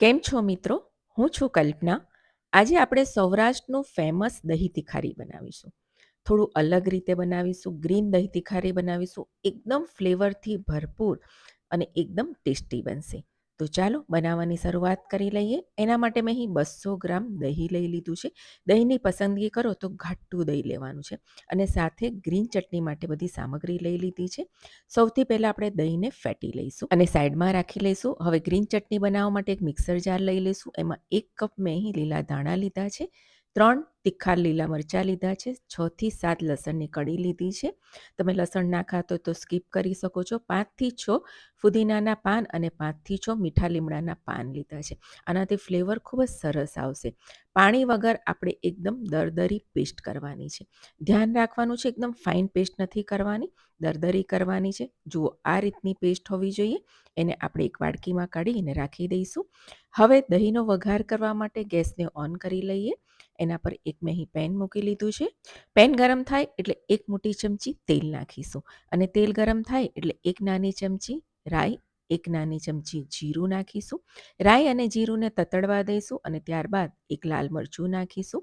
કેમ છો મિત્રો? હું છું કલ્પના. આજે આપણે સૌરાષ્ટ્રનું ફેમસ દહીં તિખારી બનાવીશું. થોડું અલગ રીતે બનાવીશું ગ્રીન દહીં તિખારી બનાવીશું. એકદમ ફ્લેવરથી ભરપૂર અને એકદમ ટેસ્ટી બનશે. તો ચાલો બનાવવાની શરૂઆત કરી લઈએ. એના માટે મેં અહીં બસો ગ્રામ દહીં લઈ લીધું છે. દહીંની પસંદગી કરો તો ઘાટું દહીં લેવાનું છે અને સાથે ગ્રીન ચટણી માટે બધી સામગ્રી લઈ લીધી છે. સૌથી પહેલાં આપણે દહીંને ફેટી લઈશું અને સાઈડમાં રાખી લઈશું. હવે ગ્રીન ચટણી બનાવવા માટે એક મિક્સર જાર લઈ લઈશું. એમાં એક કપ મેં અહીં લીલા ધાણા લીધા છે. ત્રણ તીખા લીલા મરચાં લીધા છે છથી સાત લસણની કડી લીધી છે. તમે લસણ ના ખાતો તો સ્કીપ કરી શકો છો. પાંચથી છ ફુદીનાના પાન અને પાંચથી છ મીઠા લીમડાના પાન લીધા છે. આનાથી ફ્લેવર ખૂબ જ સરસ આવશે. પાણી વગર આપણે એકદમ દરદરી પેસ્ટ કરવાની છે. ધ્યાન રાખવાનું છે, એકદમ ફાઇન પેસ્ટ નથી કરવાની. દરદરી કરવાની છે. જુઓ, આ રીતની પેસ્ટ હોવી જોઈએ. એને આપણે એક વાડકીમાં કાઢીને રાખી દઈશું. હવે દહીંનો વઘાર કરવા માટે ગેસને ઓન કરી લઈએ. એના પર એક મેં અહીં પેન મૂકી લીધું છે. પેન ગરમ થાય એટલે એક મોટી ચમચી તેલ નાખીશું. અને તેલ ગરમ થાય એટલે એક નાની ચમચી રાઈ, એક નાની ચમચી જીરું નાખીશું. રાઈ અને જીરુંને તતડવા દઈશું અને ત્યારબાદ એક લાલ મરચું નાખીશું.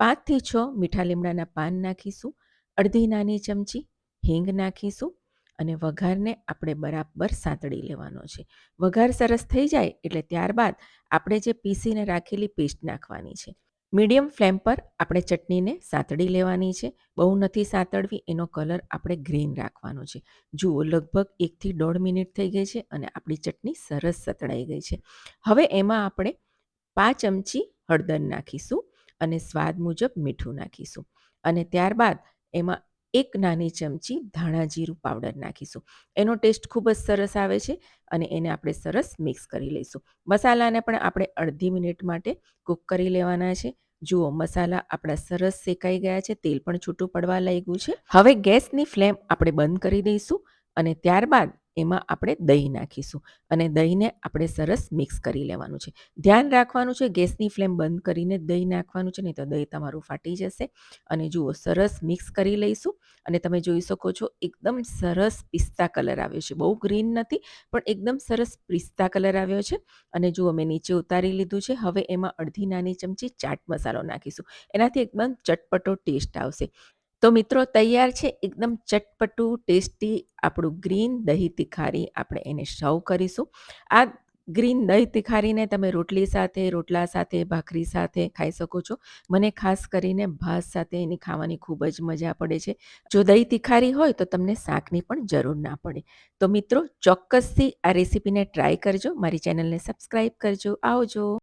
પાંચથી છ મીઠા લીમડાના પાન નાખીશું. અડધી નાની ચમચી હિંગ નાખીશું અને વઘારને આપણે બરાબર સાંતળી લેવાનો છે. વઘાર સરસ થઈ જાય એટલે ત્યારબાદ આપણે જે પીસીને રાખેલી પેસ્ટ નાખવાની છે. મીડિયમ ફ્લેમ પર આપણે ચટણીને સાંતળી લેવાની છે. બહુ નથી સાંતળવી એનો કલર આપણે ગ્રીન રાખવાનો છે. જુઓ, લગભગ એકથી દોઢ મિનિટ થઈ ગઈ છે અને આપણી ચટણી સરસ સતળાઈ ગઈ છે. હવે એમાં આપણે પાંચ ચમચી હળદર નાખીશું અને સ્વાદ મુજબ મીઠું નાખીશું. અને ત્યારબાદ એમાં એક નાની ચમચી ધાણા જીરું પાવડર નાખીશું. એનો ટેસ્ટ ખૂબ જ સરસ આવે છે અને એને આપણે સરસ મિક્સ કરી લઈશું. મસાલાને પણ આપણે અડધી મિનિટ માટે કૂક કરી લેવાના છે. જુઓ, મસાલા આપણા સરસ શેકાઈ ગયા છે, તેલ પણ છૂટું પડવા લાગ્યું છે. હવે ગેસની ફ્લેમ આપણે બંધ કરી દઈશું અને ત્યારબાદ એમાં આપણે દહીં નાખીશું અને દહીંને આપણે સરસ મિક્સ કરી લેવાનું છે. ધ્યાન રાખવાનું છે, ગેસની ફ્લેમ બંધ કરીને દહીં નાખવાનું છે, નહીં તો દહીં તમારું ફાટી જશે. અને જુઓ, સરસ મિક્સ કરી લઈશું અને તમે જોઈ શકો છો, એકદમ સરસ પિસ્તા કલર આવ્યો છે. બહુ ગ્રીન નથી, પણ એકદમ સરસ પિસ્તા કલર આવ્યો છે. અને જુઓ, મેં નીચે ઉતારી લીધું છે. હવે એમાં અડધી નાની ચમચી ચાટ મસાલો નાખીશું. એનાથી એકદમ ચટપટો ટેસ્ટ આવશે. તો મિત્રો, તૈયાર છે એકદમ ચટપટું, ટેસ્ટી આપણું ગ્રીન દહીં તિખારી આપણે એને સર્વ કરીશું. આ ગ્રીન દહીં તિખારીને તમે રોટલી સાથે, રોટલા સાથે, ભાખરી સાથે ખાઈ શકો છો. મને ખાસ કરીને ભાત સાથે એની ખાવાની ખૂબ જ મજા પડે છે. જો દહીં તિખારી હોય તો તમને શાકની પણ જરૂર ના પડે. તો મિત્રો, ચોક્કસથી આ રેસીપીને ટ્રાય કરજો. મારી ચેનલને સબસ્ક્રાઈબ કરજો. આવજો.